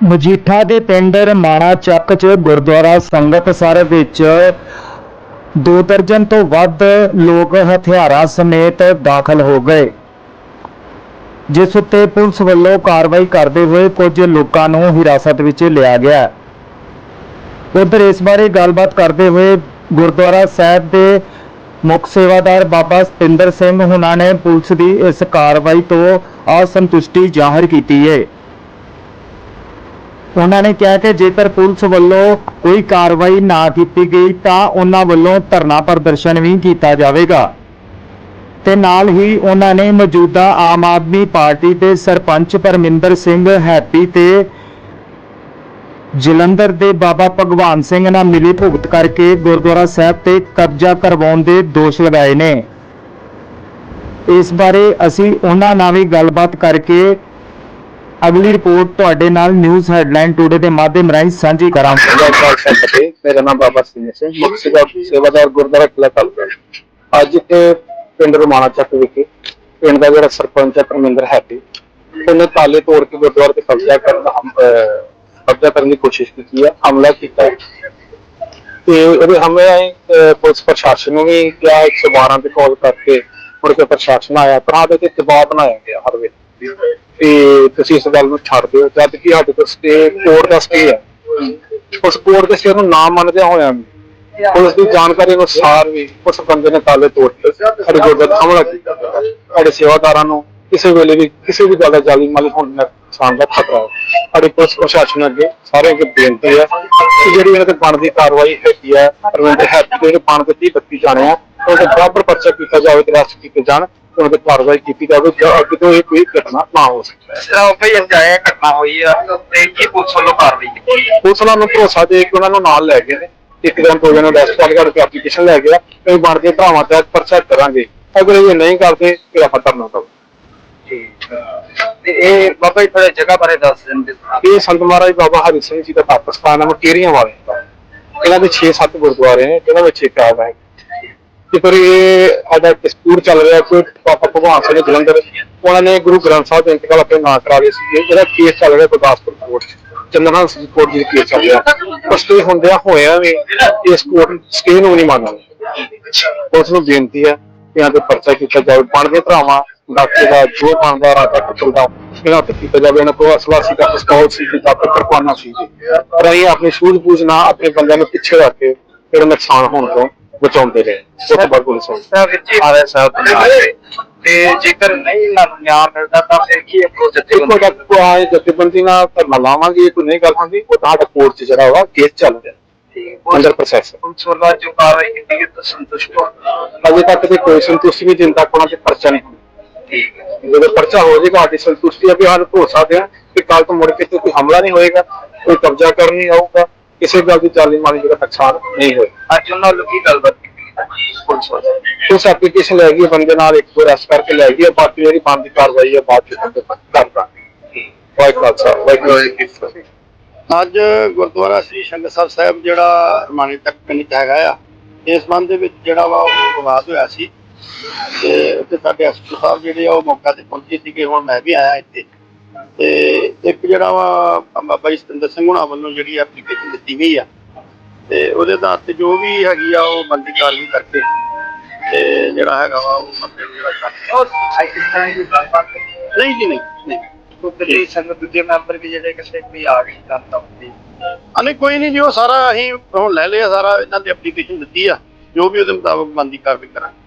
ਮਜੀਠਾ ਦੇ ਪਿੰਡ ਰਮਾਣਾ ਚੱਕ 'ਚ ਗੁਰਦੁਆਰਾ ਸੰਗਤ ਸਰ ਵਿੱਚ ਦੋ ਦਰਜਨ ਤੋਂ ਵੱਧ ਲੋਕ ਹਥਿਆਰਾਂ ਸਮੇਤ ਦਾਖਲ ਹੋ ਗਏ, ਜਿਸ ਉੱਤੇ ਪੁਲਿਸ ਵੱਲੋਂ ਕਾਰਵਾਈ ਕਰਦੇ ਹੋਏ ਕੁਝ ਲੋਕਾਂ ਨੂੰ ਹਿਰਾਸਤ ਵਿੱਚ ਲਿਆ ਗਿਆ। ਉਧਰ ਇਸ ਬਾਰੇ ਗੱਲਬਾਤ ਕਰਦੇ ਹੋਏ ਗੁਰਦੁਆਰਾ ਸਾਹਿਬ ਦੇ ਮੁੱਖ ਸੇਵਾਦਾਰ ਬਾਬਾ ਸਤਿੰਦਰ ਸਿੰਘ ਹੁਣਾਂ ਨੇ ਪੁਲਿਸ ਦੀ ਇਸ ਕਾਰਵਾਈ ਤੋਂ ਅਸੰਤੁਸ਼ਟੀ ਜ਼ਾਹਰ ਕੀਤੀ ਹੈ ਉਹਨਾਂ ਨੇ ਕਿਹਾ ਕਿ ਜੇਕਰ ਪੁਲਿਸ ਵੱਲੋਂ ਕੋਈ ਕਾਰਵਾਈ ਨਾ ਕੀਤੀ ਗਈ ਤਾਂ ਉਹਨਾਂ ਵੱਲੋਂ ਧਰਨਾ ਪ੍ਰਦਰਸ਼ਨ ਵੀ ਕੀਤਾ ਜਾਵੇਗਾ। ਤੇ ਨਾਲ ਹੀ ਉਹਨਾਂ ਨੇ ਮੌਜੂਦਾ ਆਮ ਆਦਮੀ ਪਾਰਟੀ ਦੇ ਸਰਪੰਚ ਪਰਮਿੰਦਰ ਸਿੰਘ ਹੈਪੀ ਤੇ ਜਲੰਧਰ ਦੇ ਬਾਬਾ ਭਗਵਾਨ ਸਿੰਘ ਨਾਲ ਮਿਲੀ ਭੁਗਤ ਕਰਕੇ ਗੁਰਦੁਆਰਾ ਸਾਹਿਬ ਤੇ ਕਬਜ਼ਾ ਕਰਵਾਉਣ ਦੇ ਦੋਸ਼ ਲਗਾਏ ਨੇ। ਇਸ ਬਾਰੇ ਅਸੀਂ ਉਹਨਾਂ ਨਾਲ ਵੀ ਗੱਲਬਾਤ ਕਰਕੇ ਅਗਲੀ ਰਿਪੋਰਟ ਤੁਹਾਡੇ ਨਾਲ ਨਿਊਜ਼ ਹੈਡਲਾਈਨ ਟੂਡੇ ਦੇ ਮਾਧਿਅਮ ਰਾਹੀਂ ਸਾਂਝੀ ਕਰਾਂਗੇ। ਮੇਰਾ ਨਾਮ ਬਾਬਾ ਸਿੰਘ ਸਿੰਘ, ਮੁੱਖ ਸੇਵਾਦਾਰ ਗੁਰਦੁਆਰਾ ਕਿਲਾ ਤਾਲੁਕਾ ਅੱਜ ਇੱਥੇ ਪਿੰਡ ਰਮਾਣਾ ਚੱਕ ਵਿਖੇ, ਪਿੰਡ ਦਾ ਜਿਹੜਾ ਸਰਪੰਚ ਹੈ ਪਰਮਿੰਦਰ ਹੈਪੀ, ਉਹਨੇ ਤਾਲੇ ਤੋੜ ਕੇ ਗੁਰਦੁਆਰੇ ਤੇ ਕਬਜ਼ਾ ਕਰਨ ਦਾ ਕਬਜ਼ਾ ਕਰਨ ਦੀ ਕੋਸ਼ਿਸ਼ ਕੀਤੀ ਹੈ ਹਮਲਾ ਕੀਤਾ। ਤੇ ਉਹਦੇ ਹਮਲੇ ਪੁਲਿਸ ਪ੍ਰਸ਼ਾਸਨ ਨੂੰ ਵੀ ਕਿਹਾ 112 ਤੇ ਕਾਲ ਕਰਕੇ ਮੁੜ ਕੇ ਪ੍ਰਸ਼ਾਸਨ ਆਇਆ। ਪਰ ਸਾਡੇ ਤੇ ਦਬਾਅ ਬਣਾਇਆ ਗਿਆ ਹਰ ਵੇਲੇ। ਤੇ ਤੁਸੀਂ ਇਸ ਗੱਲ ਨੂੰ ਛੱਡ ਦਿਓ, ਜਦ ਕਿ ਸਾਡੇ ਕੋਲ ਸਟੇ ਕੋਰਟ ਦਾ ਸਟੇ ਹੈ। ਉਸ ਕੋਰਟ ਦੇ ਸਟੇ ਨੂੰ ਨਾ ਮੰਨਦਿਆਂ ਹੋਇਆ ਵੀ ਪੁਲਿਸ ਦੀ ਜਾਣਕਾਰੀ ਅਨੁਸਾਰ ਵੀ ਉਸ ਬੰਦੇ ਨੇ ਤਾਲੇ ਤੋੜ ਕੇ ਸਾਡੇ ਗੁਰਦੁਆਰੇ ਹਮਲਾ ਕੀਤਾ। ਸਾਡੇ ਸੇਵਾਦਾਰਾਂ ਨੂੰ ਕਿਸੇ ਵੇਲੇ ਵੀ ਕਿਸੇ ਵੀ ਗੱਲ ਦਾ ਜਾਲੀ ਮਾਲੀ ਹੋਣ ਦਾ ਨੁਕਸਾਨ ਦਾ ਖਤਰਾ ਹੈ। ਸਾਡੇ ਪੁਲਿਸ ਪ੍ਰਸ਼ਾਸਨ ਅੱਗੇ ਸਾਰੇ ਅੱਗੇ ਬੇਨਤੀ ਹੈ ਕਿ ਜਿਹੜੀ ਇਹਨਾਂ ਤੇ ਬਣਦੀ ਕਾਰਵਾਈ ਹੈਗੀ ਹੈ ਪਰਮਿੰਦਰ ਹੈਪੀ ਦੇ ਜਿਹੜੇ ਬਣਦੇ 30 32 ਜਾਣੇ ਆ, ਉਹਦੇ ਬਰਾਬਰ ਪਰਚਾ ਕੀਤਾ ਜਾਵੇ ਤੇ ਰਸਤ ਕੀਤੇ ਜਾਣ। ਉਹਨਾਂ ਤੇ ਕਾਰਵਾਈ ਕੀਤੀ ਜਾਵੇ ਜੋ ਅੱਗੇ ਤੋਂ ਇਹ ਕੋਈ ਘਟਨਾ ਨਾ ਹੋ ਸਕੇ। ਉਹ ਭਈ ਅਜਾਇਆ ਘਟਨਾ ਹੋਈ ਆ ਤੇ ਕੀ ਪੁਲਿਸ ਵੱਲੋਂ ਕਾਰਵਾਈ ਕੀਤੀ ਪੁਲਿਸ ਨੂੰ ਭਰੋਸਾ ਦੇ ਕੇ ਉਹਨਾਂ ਨੂੰ ਨਾਲ ਲੈ ਗਏ ਨੇ। ਇੱਕ ਦਿਨ ਦੋ ਐਪਲੀਕੇਸ਼ਨ ਲੈ ਗਿਆ। ਭਰਾਵਾਂ ਤੇ ਪਰਚਾ ਕਰਾਂਗੇ। ਅਗਰ ਇਹ ਨਹੀਂ ਕਰਦੇ ਫਿਰ ਆਪਾਂ ਧਰਨਾ ਦਵਾਂਗੇ। ਤੇ ਇਹ ਬਾਬਾ ਜੀ ਥੋੜੇ ਜਗ੍ਹਾ ਬਾਰੇ ਦੱਸ ਦਿੰਦੇ ਇਹ ਸੰਤ ਮਹਾਰਾਜ ਬਾਬਾ ਹਰੀ ਸਿੰਘ ਜੀ ਦਾ ਸਥਾਨ ਹੈ ਮਕੇਰੀਆਂ ਵਾਲੇ। ਇਹਨਾਂ ਦੇ 6-7 ਗੁਰਦੁਆਰੇ ਨੇ ਇਹਨਾਂ ਵਿੱਚ ਇੱਕ ਆਵਾ ਹੈ। ਤੇ ਫਿਰ ਇਹ ਆਦਾ ਡਿਸਪਿਊਟ ਚੱਲ ਰਿਹਾ, ਕੋਈ ਪਾਪਾ ਭਗਵਾਨ ਸਿੰਘ ਜਲੰਧਰ। ਉਹਨਾਂ ਨੇ ਗੁਰੂ ਗ੍ਰੰਥ ਸਾਹਿਬ ਦੇ ਇੰਤਕਾਲ ਆਪਣੇ ਨਾਂ ਕਰਾ ਲਏ ਸੀ ਇਹਦਾ ਕੇਸ ਚੱਲ ਰਿਹਾ ਗੁਰਦਾਸਪੁਰ ਕੋਰਟ 'ਚ। ਚੰਦਨਾ ਸਿੰਘ ਕੋਰਟ ਦੀ ਕੇਸ ਚੱਲ ਰਿਹਾ। ਪਰ ਸਟੇ ਹੁੰਦਿਆਂ ਹੋਇਆ ਵੀ ਇਸ ਕੋਰਟ ਸਟੇ ਨੂੰ ਨਹੀਂ ਮੰਨਣਾ ਉਸ ਨੂੰ ਬੇਨਤੀ ਹੈ ਕਿ ਇਹਨਾਂ ਤੇ ਪਰਚਾ ਕੀਤਾ ਜਾਵੇ। ਬਣਦੇ ਭਰਾਵਾਂ, ਡਾਕਟਰ ਦਾ ਜੋ ਬਣਦਾ ਰਾਤਾ ਕਤਲ ਦਾ, ਇਹਨਾਂ ਤੇ ਕੀਤਾ ਜਾਵੇ। ਇਹਨਾਂ ਕੋਲ ਅਸਲਾ ਸੀ ਦਾ ਪਿਸਤੌਲ ਸੀ ਜੀ ਦਾ ਕਿਰਪਾਨਾ ਸੀ। ਪਰ ਇਹ ਆਪਣੀ ਸੂਝ ਬੂਝ ਨਾ ਆਪਣੇ ਬੰਦਿਆਂ ਨੂੰ ਪਿੱਛੇ ਰੱਖ ਕੇ ਫਿਰ ਨੁਕਸਾਨ ਹੋਣ ਤੋਂ ਬਚਾਉਂਦੇ ਰਹੇ ਉਸ ਤੋਂ ਬਾਅਦ ਪੁਲਿਸ ਆਈ। ਵਿੱਚ ਆਲੇ ਸਾਹਿਬ ਦੇ ਨਾਲ ਤੇ- ਜੇਕਰ ਨਹੀਂ ਇਹਨਾਂ ਨੂੰ ਨਿਆਂ ਮਿਲਦਾ ਤਾਂ ਫਿਰ ਕੀ ਅਪਰੋਚ ਦੇਖੋ ਜਦ ਆਏ ਜਥੇਬੰਦੀ ਨਾਲ ਧਰਨਾ ਲਾਵਾਂਗੇ ਕੋਈ ਨਹੀਂ ਗੱਲ ਹੁੰਦੀ ਉਹ ਤਾਂ ਕੋਰਟ 'ਚ ਜਿਹੜਾ ਵਾ ਕੇਸ ਚੱਲ ਰਿਹਾ। ਅੰਡਰ ਪ੍ਰੋਸੈਸ ਪੁਲਿਸ ਵੱਲੋਂ ਜੋ ਕਾਰਵਾਈ ਕੀਤੀ ਗਈ ਤਾਂ ਸੰਤੁਸ਼ਟ ਹੋ ਅਜੇ ਤੱਕ ਤੇ ਕੋਈ ਸੰਤੁਸ਼ਟੀ ਨਹੀਂ ਜਿੰਨ ਤੱਕ ਉਹਨਾਂ ਤੇ ਪਰਚਾ ਨਹੀਂ ਠੀਕ ਹੈ। ਜਦੋਂ ਪਰਚਾ ਹੋ ਜਾਏਗਾ ਸਾਡੀ ਸੰਤੁਸ਼ਟੀ ਆ ਵੀ ਸਾਨੂੰ ਭਰੋਸਾ ਦਿਆਂ ਕਿ ਕੱਲ ਤੋਂ ਮੁੜ ਕੇ ਇੱਥੇ ਕੋਈ ਹਮਲਾ ਨਹੀਂ ਹੋਏਗਾ ਕੋਈ ਕਬਜ਼ਾ ਕਰਨ ਨਹੀਂ ਆਊਗਾ। ਕਿਸੇ ਗੱਲ ਦੀ ਚਾਲੀ ਮਾਲੀ ਜਿਹੜਾ ਨੁਕਸਾਨ ਨਹੀਂ ਹੋਏਗਾ ਅੱਜ ਉਹਨਾਂ ਨੂੰ ਕੀ ਗੱਲਬਾਤ ਉਸ ਐਪਲੀਕੇਸ਼ਨ ਲੈ ਗਈ ਬੰਦੇ ਨਾਲ ਇੱਕ ਦੋ ਰੈਸਟ ਕਰਕੇ ਲੈ ਗਈ ਬਾਕੀ ਜਿਹੜੀ ਬੰਦ ਦੀ ਕਾਰਵਾਈ ਹੈ ਬਾਅਦ ਚ ਕਰ ਦਾਂਗੇ ਵਾਹਿਗੁਰੂ ਖਾਲਸਾ ਵਾਹਿਗੁਰੂ ਜੀ ਕੀ ਫਤਿਹ। ਅੱਜ ਗੁਰਦੁਆਰਾ ਸ੍ਰੀ ਸ਼ੰਕਰ ਸਾਹਿਬ ਸਾਹਿਬ ਜਿਹੜਾ ਰਮਾਣੀ ਤੱਕ ਪਿੰਡ ਹੈਗਾ ਆ ਇਸ ਸੰਬੰਧ ਦੇ ਵਿੱਚ ਜਿਹੜਾ ਵਾ ਉਹ ਵਿਵਾਦ ਹੋਇਆ ਸੀ। ਤੇ ਉੱਥੇ ਸਾਡੇ ਐਸਪੀ ਸਾਹਿਬ ਜਿਹੜੇ ਆ ਉਹ ਮੌਕਾ ਤੇ ਪਹੁੰਚੇ ਸੀਗੇ ਹੁਣ ਮੈਂ ਵੀ ਆਇਆ ਇੱਥੇ। ਤੇ ਇੱਕ ਜਿਹੜਾ ਵਾ ਬਾਬਾ ਜੀ ਸਤਿੰਦਰ ਸਿੰਘ ਹੁਣਾਂ ਵੱਲੋਂ ਜਿਹੜੀ ਐਪਲੀਕੇਸ਼ਨ ਦਿੱਤੀ ਗਈ ਆ ਤੇ ਉਹਦੇ ਆਧਾਰ ਤੇ ਜੋ ਵੀ ਹੈਗੀ ਆ ਉਹ ਬੰਦੀ ਕਾਰਵਾਈ ਕਰਕੇ ਤੇ ਜਿਹੜਾ ਹੈਗਾ ਵਾ ਉਹ ਮਤਲਬ ਜਿਹੜਾ ਕਰ- ਉਹ ਇਸ ਤਰ੍ਹਾਂ ਦੀ ਗੱਲਬਾਤ ਨਹੀਂ ਜੀ ਨਹੀਂ ਨਹੀਂ। ਕੋਈ ਸੰਗਤ ਦੂਜੇ ਮੈਂਬਰ ਵੀ ਜਿਹੜੇ ਕਿਸੇ ਵੀ ਆ ਗਏ ਜਾਂਦਾ ਹੁੰਦੀ। ਆ ਨਹੀਂ ਕੋਈ ਨਹੀਂ ਜੀ ਉਹ ਸਾਰਾ ਅਸੀਂ ਹੁਣ ਲੈ ਲਿਆ ਸਾਰਾ ਇਹਨਾਂ ਦੀ ਐਪਲੀਕੇਸ਼ਨ ਦਿੱਤੀ ਆ। ਜੋ ਵੀ ਉਹਦੇ ਮੁਤਾਬਕ ਬੰਦੀ ਕਾਰਵਾਈ ਕਰਾਂਗੇ।